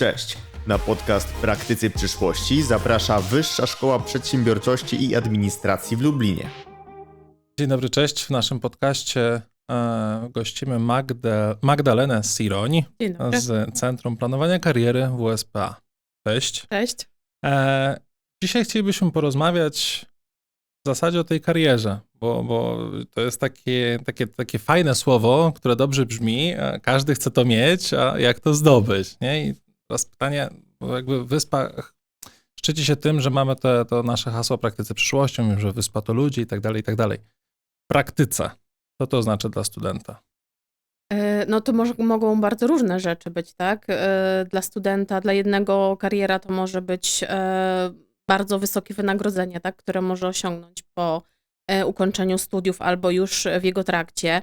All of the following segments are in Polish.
Cześć. Na podcast Praktycy Przyszłości zaprasza Wyższa Szkoła Przedsiębiorczości i Administracji w Lublinie. Dzień dobry, cześć. W naszym podcaście e, gościmy Magda, Magdalenę dobry. z Centrum Planowania Kariery WSPA. Cześć. Cześć. E, dzisiaj chcielibyśmy porozmawiać w zasadzie o tej karierze, bo, bo to jest takie, takie, takie fajne słowo, które dobrze brzmi, a każdy chce to mieć, a jak to zdobyć, nie? I teraz pytanie, bo jakby wyspa szczyci się tym, że mamy te, to nasze hasło praktycy przyszłością, że wyspa to ludzie i tak dalej, i tak dalej. Praktyce, co to znaczy dla studenta? E, No to może, mogą bardzo różne rzeczy być, tak? E, Dla studenta, dla jednego kariera to może być e, bardzo wysokie wynagrodzenie, tak? które może osiągnąć po ukończeniu studiów albo już w jego trakcie.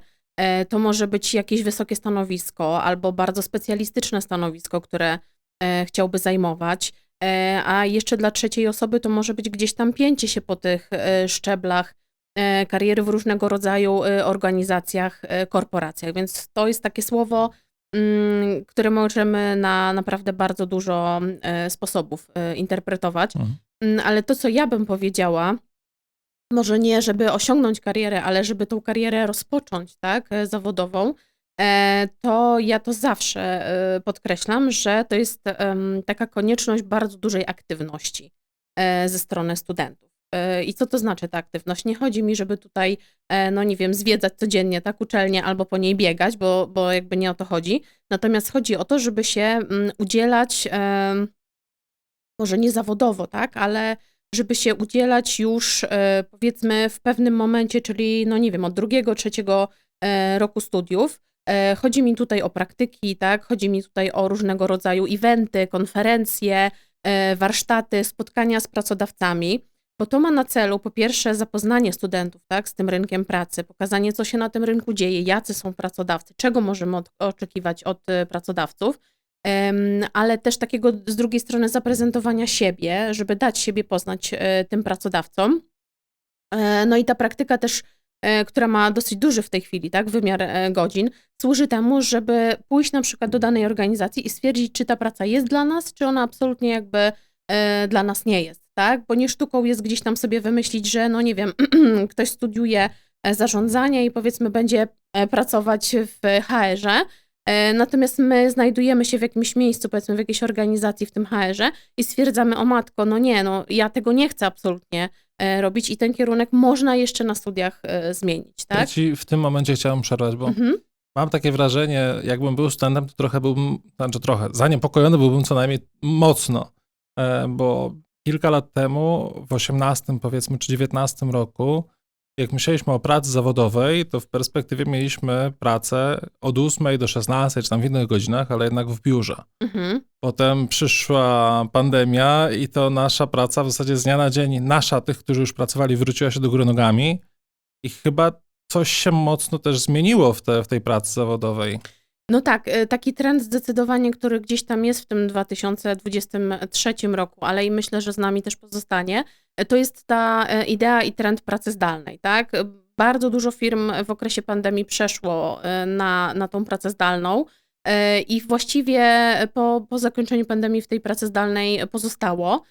To może być jakieś wysokie stanowisko albo bardzo specjalistyczne stanowisko, które chciałby zajmować. E, A jeszcze dla trzeciej osoby to może być gdzieś tam pięcie się po tych e, szczeblach e, kariery w różnego rodzaju e, organizacjach, e, korporacjach. Więc to jest takie słowo, mm, które możemy na naprawdę bardzo dużo e, sposobów e, interpretować. Mhm. Mm, Ale to, co ja bym powiedziała, może nie, żeby osiągnąć karierę, ale żeby tą karierę rozpocząć, tak, e, zawodową, e, to ja to zawsze e, podkreślam, że to jest taka konieczność bardzo dużej aktywności e, ze strony studentów. E, I co to znaczy ta aktywność? Nie chodzi mi, żeby tutaj, e, no nie wiem, zwiedzać codziennie tak uczelnię albo po niej biegać, bo, bo jakby nie o to chodzi. Natomiast chodzi o to, żeby się mm, udzielać, może nie zawodowo, tak, ale żeby się udzielać już e, powiedzmy w pewnym momencie, czyli no nie wiem, od drugiego, trzeciego e, roku studiów. E, Chodzi mi tutaj o praktyki, tak? Chodzi mi tutaj o różnego rodzaju eventy, konferencje, e, warsztaty, spotkania z pracodawcami, bo to ma na celu po pierwsze zapoznanie studentów, tak, z tym rynkiem pracy, pokazanie co się na tym rynku dzieje, jacy są pracodawcy, czego możemy od, oczekiwać od e, pracodawców, ale też takiego z drugiej strony zaprezentowania siebie, żeby dać siebie poznać tym pracodawcom. No i ta praktyka też, która ma dosyć duży w tej chwili tak, wymiar e, godzin, służy temu, żeby pójść na przykład do danej organizacji i stwierdzić, czy ta praca jest dla nas, czy ona absolutnie jakby e, dla nas nie jest, tak? Bo nie sztuką jest gdzieś tam sobie wymyślić, że no nie wiem, ktoś studiuje e, zarządzanie i powiedzmy będzie e, pracować w HR-ze, E, Natomiast my znajdujemy się w jakimś miejscu, powiedzmy w jakiejś organizacji w tym HR-ze i stwierdzamy, o matko, no nie, no ja tego nie chcę absolutnie e, robić i ten kierunek można jeszcze na studiach e, zmienić, Ja tak? ci w tym momencie chciałem przerwać, bo Mhm. mam takie wrażenie, jakbym był studentem, to trochę byłbym, znaczy trochę, zaniepokojony byłbym co najmniej mocno, e, bo kilka lat temu, w 18 powiedzmy, czy 19 roku, jak myśleliśmy o pracy zawodowej, to w perspektywie mieliśmy pracę od 8 do 16, czy tam w innych godzinach, ale jednak w biurze. Mhm. Potem przyszła pandemia i to nasza praca w zasadzie z dnia na dzień, nasza, tych, którzy już pracowali, wróciła się do góry nogami i chyba coś się mocno też zmieniło w, te, w tej pracy zawodowej. No tak, e, taki trend zdecydowanie, który gdzieś tam jest w tym 2023 roku, ale i myślę, że z nami też pozostanie, e, to jest ta e, idea i trend pracy zdalnej, tak? Bardzo dużo firm w okresie pandemii przeszło na, na tą pracę zdalną i właściwie po, po zakończeniu pandemii w tej pracy zdalnej pozostało.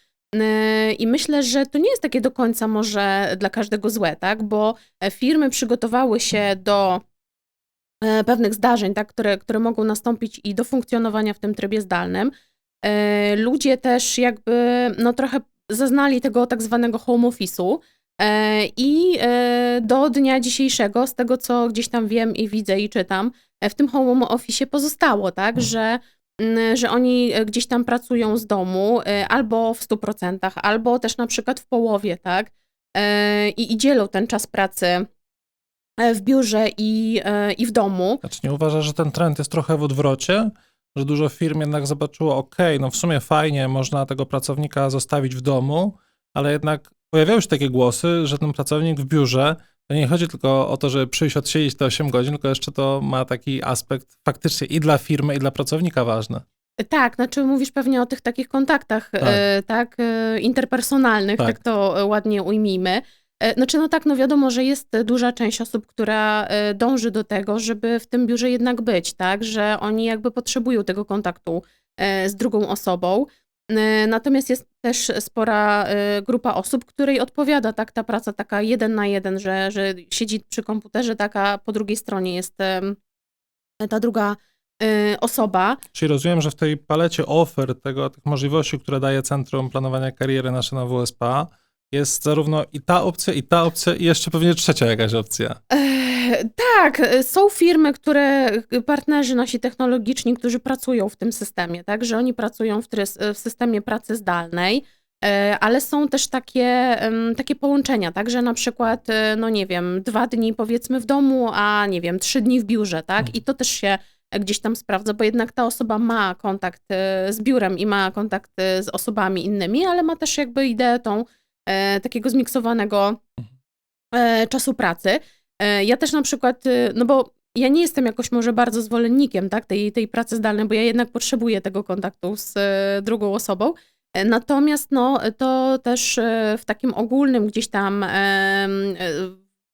I myślę, że to nie jest takie do końca może dla każdego złe, tak? Bo firmy przygotowały się do pewnych zdarzeń, tak, które, które mogą nastąpić i do funkcjonowania w tym trybie zdalnym. E, Ludzie też jakby no trochę zaznali tego tak zwanego home office'u e, i e, do dnia dzisiejszego, z tego co gdzieś tam wiem i widzę i czytam, e, w tym home office pozostało, tak, że, mm, że oni e, gdzieś tam pracują z domu e, albo w 100%, albo też na przykład w połowie, tak, e, i, i dzielą ten czas pracy e, w biurze i, e, i w domu. Znaczy nie uważasz, że ten trend jest trochę w odwrocie? Że dużo firm jednak zobaczyło, ok, no w sumie fajnie, można tego pracownika zostawić w domu, ale jednak pojawiały się takie głosy, że ten pracownik w biurze, to nie chodzi tylko o to, żeby przyjść, odsiedzieć te 8 godzin, tylko jeszcze to ma taki aspekt faktycznie i dla firmy, i dla pracownika ważny. Tak, znaczy mówisz pewnie o tych takich kontaktach, Tak. tak, tak e, interpersonalnych, Tak. tak. to e, ładnie ujmijmy. E, Znaczy, no tak, no wiadomo, że jest duża część osób, która e, dąży do tego, żeby w tym biurze jednak być, tak, że oni jakby potrzebują tego kontaktu e, z drugą osobą. Natomiast jest też spora grupa osób, której odpowiada tak ta praca taka jeden na jeden, że, że siedzi przy komputerze, taka po drugiej stronie jest ta druga osoba. Czyli rozumiem, że w tej palecie ofert, tego, tych możliwości, które daje Centrum Planowania Kariery nasze na WSPA, jest zarówno i ta opcja, i ta opcja, i jeszcze pewnie trzecia jakaś opcja. Tak, e, są firmy, które, partnerzy nasi technologiczni, którzy pracują w tym systemie, tak, że oni pracują w, trys- w systemie pracy zdalnej, e, ale są też takie, takie połączenia, tak, że na przykład, e, no nie wiem, dwa dni powiedzmy w domu, a nie wiem, trzy dni w biurze, tak, Mhm. i to też się gdzieś tam sprawdza, bo jednak ta osoba ma kontakt e, z biurem i ma kontakt e, z osobami innymi, ale ma też jakby ideę tą e, takiego zmiksowanego e, czasu pracy. E, Ja też na przykład, y, no bo ja nie jestem jakoś może bardzo zwolennikiem tak, tej, tej pracy zdalnej, bo ja jednak potrzebuję tego kontaktu z drugą osobą. Natomiast no, to też w takim ogólnym gdzieś tam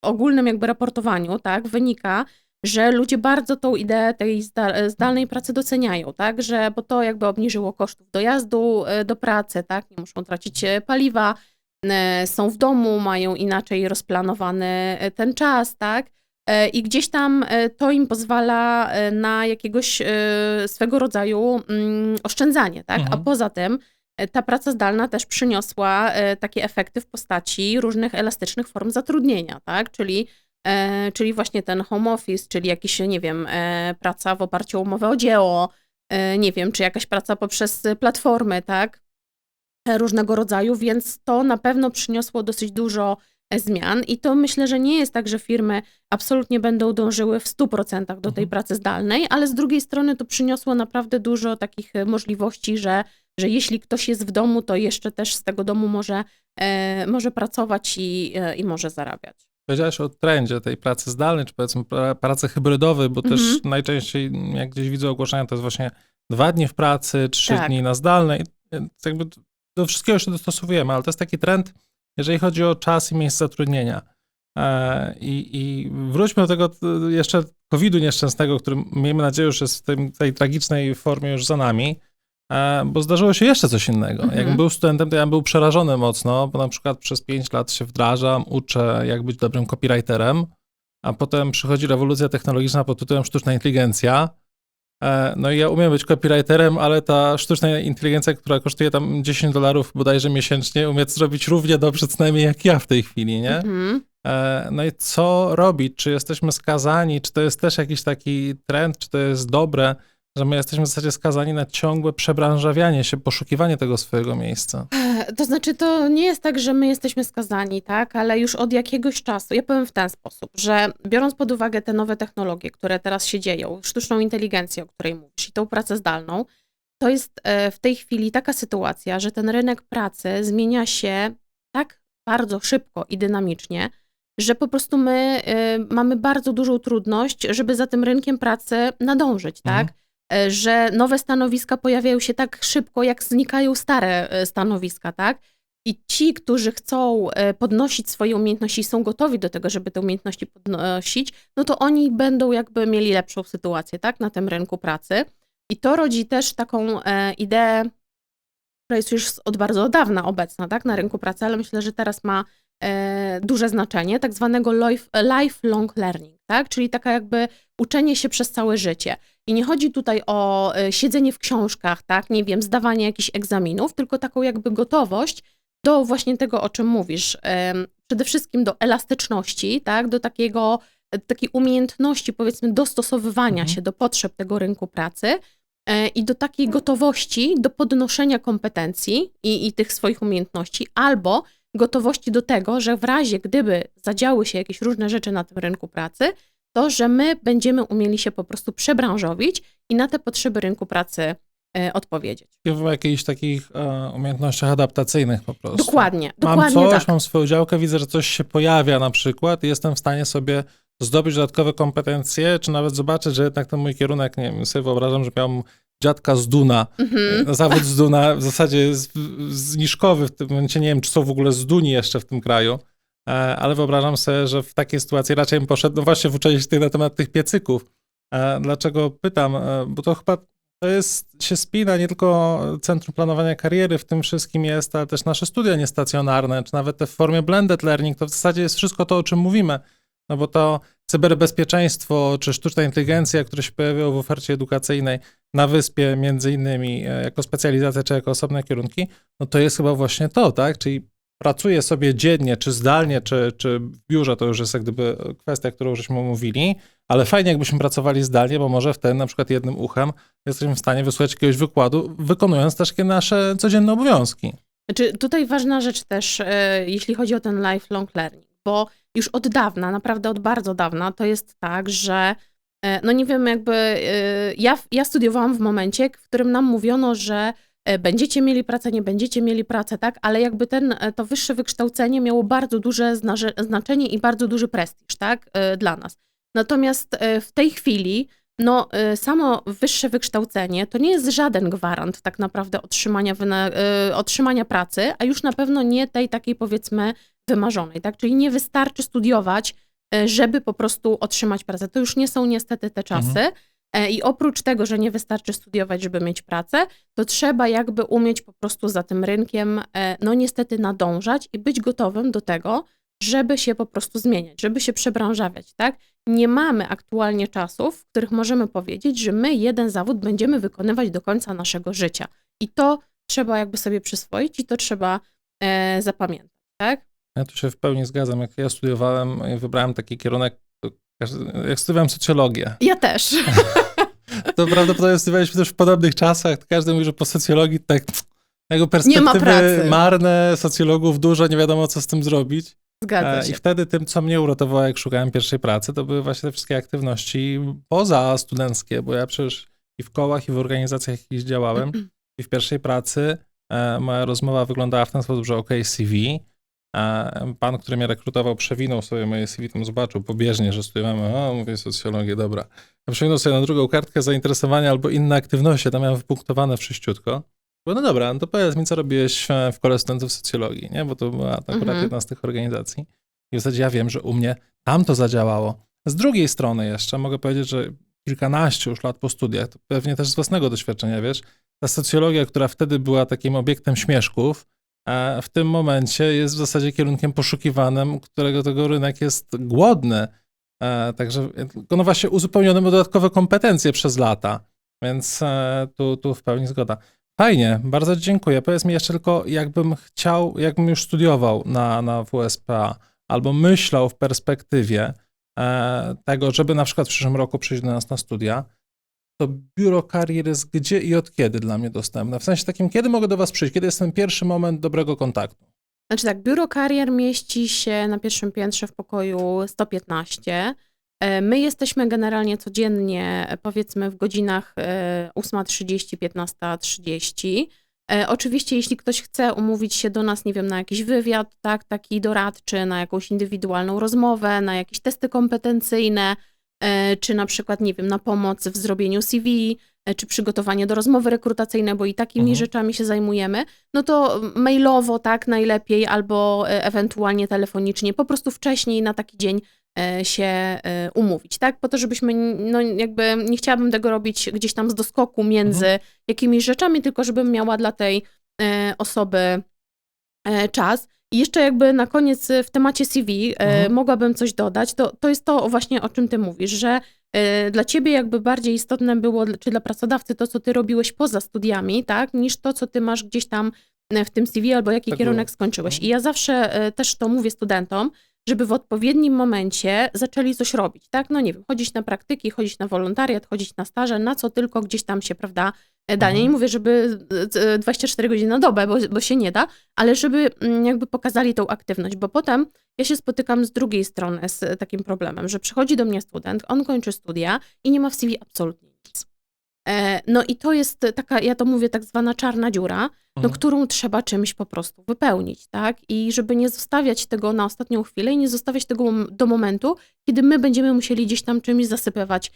ogólnym jakby raportowaniu tak, wynika, że ludzie bardzo tą ideę tej zda- zdalnej pracy doceniają, tak, że bo to jakby obniżyło kosztów dojazdu do pracy, tak, nie muszą tracić paliwa, są w domu, mają inaczej rozplanowany e, ten czas, tak? E, I gdzieś tam e, to im pozwala e, na jakiegoś e, swego rodzaju mm, oszczędzanie, tak? A Mhm. poza tym e, ta praca zdalna też przyniosła e, takie efekty w postaci różnych elastycznych form zatrudnienia, tak? Czyli, e, czyli właśnie ten home office, czyli jakiś, nie wiem, e, praca w oparciu o umowę o dzieło, e, nie wiem, czy jakaś praca poprzez platformy, tak? E, różnego rodzaju, więc to na pewno przyniosło dosyć dużo e, zmian i to myślę, że nie jest tak, że firmy absolutnie będą dążyły w 100% do tej Mhm. pracy zdalnej, ale z drugiej strony to przyniosło naprawdę dużo takich e, możliwości, że, że jeśli ktoś jest w domu, to jeszcze też z tego domu może, e, może pracować i, e, i może zarabiać. Powiedziałeś o trendzie tej pracy zdalnej, czy powiedzmy pra- pracy hybrydowej, bo Mhm. też najczęściej, jak gdzieś widzę ogłoszenia, to jest właśnie dwa dni w pracy, trzy Tak. dni na zdalnej. Jakby do wszystkiego się dostosowujemy, ale to jest taki trend, jeżeli chodzi o czas i miejsce zatrudnienia. E, I, i wróćmy do tego e, jeszcze COVID-u nieszczęsnego, który miejmy nadzieję już jest w tym, tej tragicznej formie już za nami, e, bo zdarzyło się jeszcze coś innego. Mhm. Jak był studentem, to ja był przerażony mocno, bo na przykład przez 5 lat się wdrażam, uczę jak być dobrym copywriterem, a potem przychodzi rewolucja technologiczna pod tytułem sztuczna inteligencja. E, No i ja umiem być copywriterem, ale ta sztuczna inteligencja, która kosztuje tam 10 dolarów bodajże miesięcznie, umie zrobić równie dobrze co najmniej jak ja w tej chwili, nie? Mhm. E, No i co robić? Czy jesteśmy skazani? Czy to jest też jakiś taki trend? Czy to jest dobre, że my jesteśmy w zasadzie skazani na ciągłe przebranżawianie się, poszukiwanie tego swojego miejsca? To znaczy, to nie jest tak, że my jesteśmy skazani, tak, ale już od jakiegoś czasu, ja powiem w ten sposób, że biorąc pod uwagę te nowe technologie, które teraz się dzieją, sztuczną inteligencję, o której mówisz, i tą pracę zdalną, to jest e, w tej chwili taka sytuacja, że ten rynek pracy zmienia się tak bardzo szybko i dynamicznie, że po prostu my e, mamy bardzo dużą trudność, żeby za tym rynkiem pracy nadążyć, tak? Mhm. E, że nowe stanowiska pojawiają się tak szybko, jak znikają stare e, stanowiska, tak? I ci, którzy chcą e, podnosić swoje umiejętności i są gotowi do tego, żeby te umiejętności podnosić, no to oni będą jakby mieli lepszą sytuację, tak, na tym rynku pracy. I to rodzi też taką ideę, która jest już od bardzo dawna obecna, tak, na rynku pracy, ale myślę, że teraz ma duże znaczenie, tak zwanego life, lifelong learning, tak, czyli taka jakby uczenie się przez całe życie. I nie chodzi tutaj o e, siedzenie w książkach, tak, nie wiem, zdawanie jakichś egzaminów, tylko taką jakby gotowość do właśnie tego, o czym mówisz. Em, Przede wszystkim do elastyczności, tak, do takiego, takiej umiejętności, powiedzmy, dostosowywania Mhm. się do potrzeb tego rynku pracy e, i do takiej gotowości do podnoszenia kompetencji i, i tych swoich umiejętności, albo gotowości do tego, że w razie gdyby zadziały się jakieś różne rzeczy na tym rynku pracy, to że my będziemy umieli się po prostu przebranżowić i na te potrzeby rynku pracy e, odpowiedzieć. W jakichś takich e, umiejętnościach adaptacyjnych po prostu. Dokładnie, Mam dokładnie coś, tak. mam swoją działkę, widzę, że coś się pojawia na przykład i jestem w stanie sobie zdobyć dodatkowe kompetencje, czy nawet zobaczyć, że jednak ten mój kierunek, nie wiem, sobie wyobrażam, że miałem dziadka z Duna, Mhm. zawód z Duna w zasadzie z- zniżkowy w tym momencie, nie wiem, czy są w ogóle z Duni jeszcze w tym kraju, e, ale wyobrażam sobie, że w takiej sytuacji raczej bym poszedł, no właśnie w tych- na temat tych piecyków. E, Dlaczego pytam? E, Bo to chyba to jest, się spina nie tylko Centrum Planowania Kariery w tym wszystkim jest, ale też nasze studia niestacjonarne, czy nawet te w formie blended learning, to w zasadzie jest wszystko to, o czym mówimy. No bo to cyberbezpieczeństwo, czy sztuczna inteligencja, które się pojawiają w ofercie edukacyjnej na wyspie, między innymi e, jako specjalizacja, czy jako osobne kierunki, no to jest chyba właśnie to, tak? Czyli pracuję sobie dziennie, czy zdalnie, czy, czy w biurze, to już jest jak gdyby kwestia, którą żeśmy omówili, ale fajnie jakbyśmy pracowali zdalnie, bo może wtedy na przykład jednym uchem jesteśmy w stanie wysłać jakiegoś wykładu, wykonując też nasze codzienne obowiązki. Znaczy, tutaj ważna rzecz też, e, jeśli chodzi o ten lifelong learning, bo już od dawna, naprawdę od bardzo dawna, to jest tak, że e, no nie wiem, jakby e, ja, ja studiowałam w momencie, w którym nam mówiono, że e, będziecie mieli pracę, nie będziecie mieli pracę, tak, ale jakby ten, to wyższe wykształcenie miało bardzo duże znaczenie i bardzo duży prestiż, tak, dla nas. Natomiast w tej chwili no, y, samo wyższe wykształcenie to nie jest żaden gwarant tak naprawdę otrzymania, y, otrzymania pracy, a już na pewno nie tej takiej powiedzmy wymarzonej, tak? Czyli nie wystarczy studiować, y, żeby po prostu otrzymać pracę. To już nie są niestety te czasy. E, I oprócz tego, że nie wystarczy studiować, żeby mieć pracę, to trzeba jakby umieć po prostu za tym rynkiem, e, no niestety nadążać i być gotowym do tego, żeby się po prostu zmieniać, żeby się przebranżawiać, tak? Nie mamy aktualnie czasów, w których możemy powiedzieć, że my jeden zawód będziemy wykonywać do końca naszego życia. I to trzeba jakby sobie przyswoić i to trzeba e, zapamiętać, tak? Ja tu się w pełni zgadzam. Jak ja studiowałem, wybrałem taki kierunek, jak studiowałem socjologię, Ja też. to prawdopodobnie studiowaliśmy też w podobnych czasach. Każdy mówi, że po socjologii tak jego perspektywy pracy. marne, socjologów dużo, nie wiadomo co z tym zrobić. Zgadza E, się. I wtedy tym, co mnie uratowało, jak szukałem pierwszej pracy, to były właśnie te wszystkie aktywności poza studenckie, bo ja przecież i w kołach, i w organizacjach jakichś działałem. I w pierwszej pracy e, moja rozmowa wyglądała w ten sposób, że OK, CV. E, pan, który mnie rekrutował, przewinął sobie moje CV, tam zobaczył pobieżnie, że studiowałem, o, mówię socjologię, dobra. Ja przewinął sobie na drugą kartkę zainteresowania albo inne aktywności, tam miałem wypunktowane wszyściutko. Bo no dobra, no to powiedz mi, co robiłeś w kole studentów socjologii, nie? Bo to była akurat Mhm. jedna z tych organizacji. I w zasadzie ja wiem, że u mnie tam to zadziałało. Z drugiej strony jeszcze mogę powiedzieć, że kilkanaście już lat po studiach, to pewnie też z własnego doświadczenia, wiesz, ta socjologia, która wtedy była takim obiektem śmieszków, e, w tym momencie jest w zasadzie kierunkiem poszukiwanym, którego tego rynek jest głodny. E, Także no właśnie uzupełnione dodatkowe kompetencje przez lata, więc e, tu, tu w pełni zgoda. Fajnie, bardzo dziękuję. Powiedz mi jeszcze tylko, jakbym chciał, jakbym już studiował na, na WSPA, albo myślał w perspektywie e, tego, żeby na przykład w przyszłym roku przyjść do nas na studia, to biuro karier jest gdzie i od kiedy dla mnie dostępne? W sensie takim, kiedy mogę do was przyjść? Kiedy jest ten pierwszy moment dobrego kontaktu? Znaczy tak, biuro karier mieści się na pierwszym piętrze w pokoju 115. E, My jesteśmy generalnie codziennie, e, powiedzmy w godzinach e, 8.30, 15.30. E, Oczywiście, jeśli ktoś chce umówić się do nas, nie wiem, na jakiś wywiad, tak, taki doradczy, na jakąś indywidualną rozmowę, na jakieś testy kompetencyjne, czy na przykład, nie wiem, na pomoc w zrobieniu CV, czy przygotowanie do rozmowy rekrutacyjnej, bo i takimi Mhm. rzeczami się zajmujemy, no to mailowo, tak, najlepiej, albo ewentualnie telefonicznie, po prostu wcześniej na taki dzień się e, umówić, tak, po to, żebyśmy, no jakby, nie chciałabym tego robić gdzieś tam z doskoku między jakimiś rzeczami, tylko żebym miała dla tej e, osoby e, czas. I jeszcze jakby na koniec e, w temacie CV e, Mhm. mogłabym coś dodać, to, to jest to właśnie, o czym ty mówisz, że e, dla ciebie jakby bardziej istotne było, czy dla pracodawcy to, co ty robiłeś poza studiami, tak, niż to, co ty masz gdzieś tam e, w tym CV albo jaki Tak kierunek było. skończyłeś. Mhm. I ja zawsze e, też to mówię studentom, żeby w odpowiednim momencie zaczęli coś robić, tak? No nie wiem, chodzić na praktyki, chodzić na wolontariat, chodzić na staże, na co tylko gdzieś tam się, prawda, e, da. Nie Mhm. mówię, żeby e, 24 godziny na dobę, bo, bo się nie da, ale żeby mm, jakby pokazali tą aktywność, bo potem ja się spotykam z drugiej strony z takim problemem, że przychodzi do mnie student, on kończy studia i nie ma w CV absolutnie. E, No i to jest taka, ja to mówię, tak zwana czarna dziura, no, Mhm. którą trzeba czymś po prostu wypełnić, tak? I żeby nie zostawiać tego na ostatnią chwilę i nie zostawiać tego do momentu, kiedy my będziemy musieli gdzieś tam czymś zasypywać e,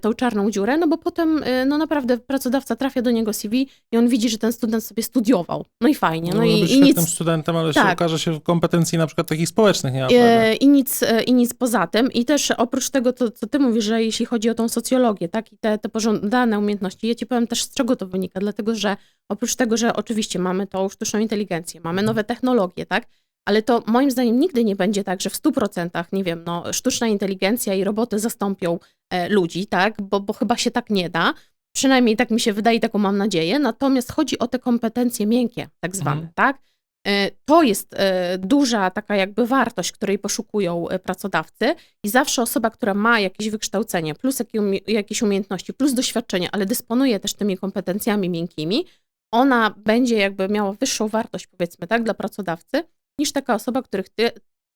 tą czarną dziurę, no bo potem e, no naprawdę pracodawca trafia do niego CV i on widzi, że ten student sobie studiował. No i fajnie. No, Może i, i nic, studentem, ale się Tak. okaże się w kompetencji na przykład takich społecznych nie ma. E, I nic, e, I nic poza tym. I też oprócz tego, to, co ty mówisz, że jeśli chodzi o tą socjologię, tak, i te, te pożądane umiejętności, ja ci powiem też, z czego to wynika, dlatego że oprócz tego, że oczywiście mamy tą sztuczną inteligencję, mamy nowe technologie, tak, ale to moim zdaniem nigdy nie będzie tak, że w 100%, nie wiem, no, sztuczna inteligencja i roboty zastąpią e, ludzi, tak, bo, bo chyba się tak nie da. Przynajmniej tak mi się wydaje, taką mam nadzieję. Natomiast chodzi o te kompetencje miękkie, tak zwane, Mhm. tak? E, To jest e, duża taka jakby wartość, której poszukują e, pracodawcy i zawsze osoba, która ma jakieś wykształcenie, plus jakieś umiejętności, plus doświadczenie, ale dysponuje też tymi kompetencjami miękkimi, ona będzie jakby miała wyższą wartość, powiedzmy, tak, dla pracodawcy, niż taka osoba, których ty,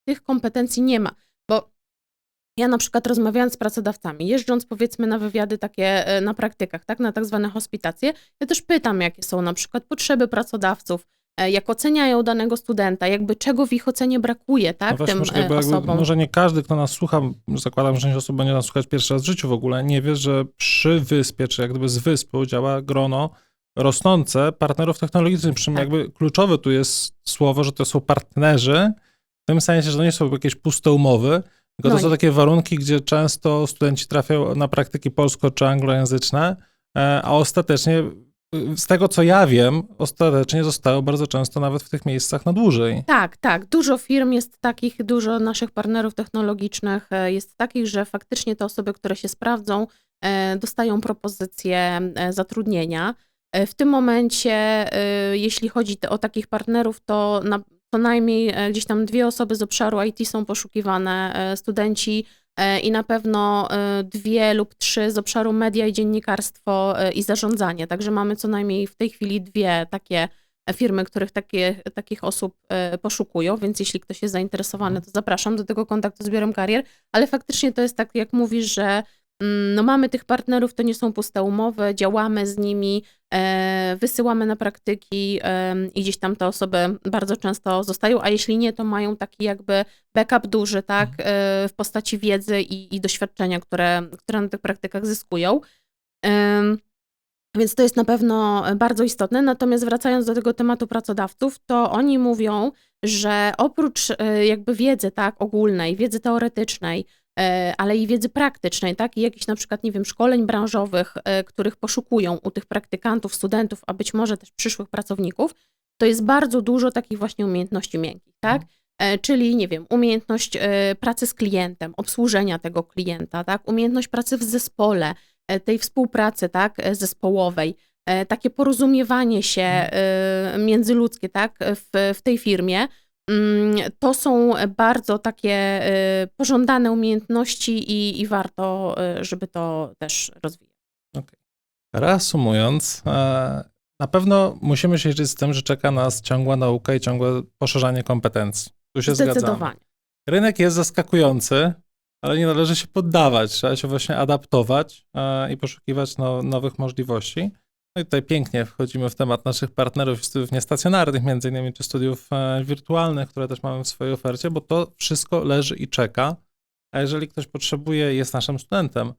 tych kompetencji nie ma. Bo ja na przykład rozmawiając z pracodawcami, jeżdżąc powiedzmy na wywiady takie e, na praktykach, tak, na tak zwane hospitacje, ja też pytam, jakie są na przykład potrzeby pracodawców, e, jak oceniają danego studenta, jakby czego w ich ocenie brakuje, tak, No tym e, bo jakby osobom. może nie każdy, kto nas słucha, zakładam, że część osób będzie nas słuchać pierwszy raz w życiu w ogóle, nie wie, że przy wyspie, czy jak gdyby z wyspą działa grono rosnące partnerów technologicznych, przy czym Tak. jakby kluczowe tu jest słowo, że to są partnerzy, w tym sensie, że to nie są jakieś puste umowy, tylko No to są takie warunki, gdzie często studenci trafiają na praktyki polsko- czy anglojęzyczne, e, a ostatecznie, y, z tego co ja wiem, ostatecznie zostają bardzo często nawet w tych miejscach na dłużej. Tak, tak. Dużo firm jest takich, dużo naszych partnerów technologicznych e, jest takich, że faktycznie te osoby, które się sprawdzą, e, dostają propozycję e, zatrudnienia. E, W tym momencie, e, jeśli chodzi o takich partnerów, to na, co najmniej e, gdzieś tam dwie osoby z obszaru IT są poszukiwane, studenci i na pewno dwie lub trzy z obszaru media i dziennikarstwo i zarządzanie. Także mamy co najmniej w tej chwili dwie takie firmy, których takie, takich osób poszukują, więc jeśli ktoś jest zainteresowany, to zapraszam do tego kontaktu z biurem karier, ale faktycznie to jest tak, jak mówisz, że no mamy tych partnerów, to nie są puste umowy, działamy z nimi, e, wysyłamy na praktyki i gdzieś tam te osoby bardzo często zostają, a jeśli nie, to mają taki jakby backup duży, tak, e, w postaci wiedzy i, i doświadczenia, które, które na tych praktykach zyskują. Więc to jest na pewno bardzo istotne. Natomiast wracając do tego tematu pracodawców, to oni mówią, że oprócz e, jakby wiedzy tak ogólnej, wiedzy teoretycznej, ale i wiedzy praktycznej, tak, i jakichś na przykład, nie wiem, szkoleń branżowych, e, których poszukują u tych praktykantów, studentów, a być może też przyszłych pracowników, to jest bardzo dużo takich właśnie umiejętności miękkich, tak? E, Czyli, nie wiem, umiejętność e, pracy z klientem, obsłużenia tego klienta, tak? Umiejętność pracy w zespole, e, tej współpracy, tak, e, zespołowej, e, takie porozumiewanie się e, międzyludzkie, tak, w, w tej firmie, to są bardzo takie e, pożądane umiejętności i, i warto, e, żeby to też rozwijać. Reasumując, e, na pewno musimy się liczyć z tym, że czeka nas ciągła nauka i ciągłe poszerzanie kompetencji. Tu się zgadzamy. Rynek jest zaskakujący, ale nie należy się poddawać. Trzeba się właśnie adaptować e, i poszukiwać no, nowych możliwości. No i tutaj pięknie wchodzimy w temat naszych partnerów i studiów niestacjonarnych, między innymi czy studiów e, wirtualnych, które też mamy w swojej ofercie, bo to wszystko leży i czeka. A jeżeli ktoś potrzebuje, jest naszym studentem,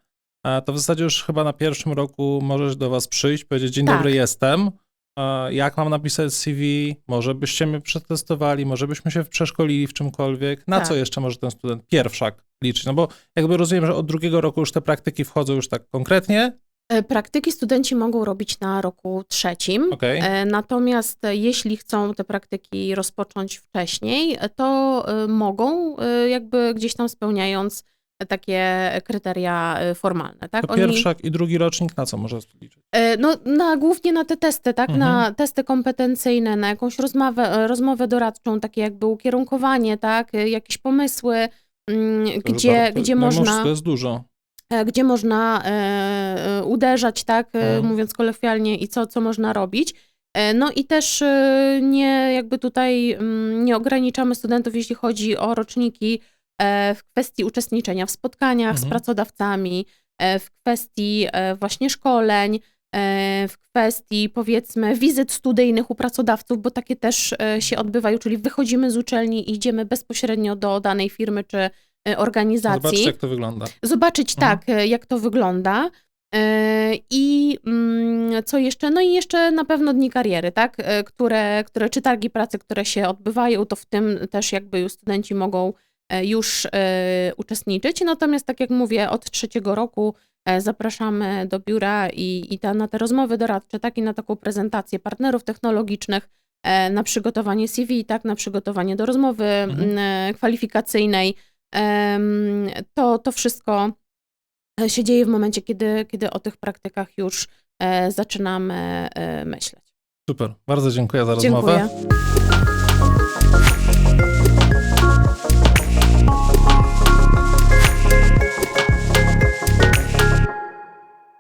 e, to w zasadzie już chyba na pierwszym roku możesz do was przyjść, powiedzieć, dzień Tak. dobry, jestem. E, Jak mam napisać CV? Może byście mnie przetestowali, może byśmy się przeszkolili w czymkolwiek. Na Tak. co jeszcze może ten student pierwszak liczyć? No bo jakby rozumiem, że od drugiego roku już te praktyki wchodzą już tak konkretnie. E, Praktyki studenci mogą robić na roku trzecim. Okej. E, Natomiast e, jeśli chcą te praktyki rozpocząć wcześniej, to mogą, jakby gdzieś tam spełniając takie kryteria formalne. Tak? To pierwszak i drugi rocznik na co może liczyć? No, na, głównie na te testy, tak? Mhm. Na testy kompetencyjne, na jakąś rozmowę, rozmowę doradczą, takie jakby ukierunkowanie, tak? Jakieś pomysły, mm, To gdzie, bardzo- gdzie no, można To jest dużo. E, gdzie można e, e, uderzać, tak, Mhm. mówiąc kolokwialnie, i co, co można robić. No i też nie jakby tutaj mm, nie ograniczamy studentów, jeśli chodzi o roczniki w kwestii uczestniczenia w spotkaniach z Mhm. pracodawcami, e, w kwestii właśnie szkoleń, w kwestii powiedzmy wizyt studyjnych u pracodawców, bo takie też się odbywają, czyli wychodzimy z uczelni i idziemy bezpośrednio do danej firmy czy organizacji Zobaczcie, jak to wygląda. zobaczyć Mhm. tak, e, jak to wygląda. E, I mm, co jeszcze? No i jeszcze na pewno dni kariery, tak? E, Które, które, czy targi pracy, które się odbywają, to w tym też jakby już studenci mogą e, już e, uczestniczyć. Natomiast tak jak mówię, od trzeciego roku e, zapraszamy do biura i, i ta, na te rozmowy doradcze, tak i na taką prezentację partnerów technologicznych, e, na przygotowanie CV, tak, na przygotowanie do rozmowy Mhm. kwalifikacyjnej. To, to wszystko się dzieje w momencie, kiedy, kiedy o tych praktykach już e, zaczynamy e, myśleć. Super. Bardzo dziękuję za rozmowę. Dziękuję.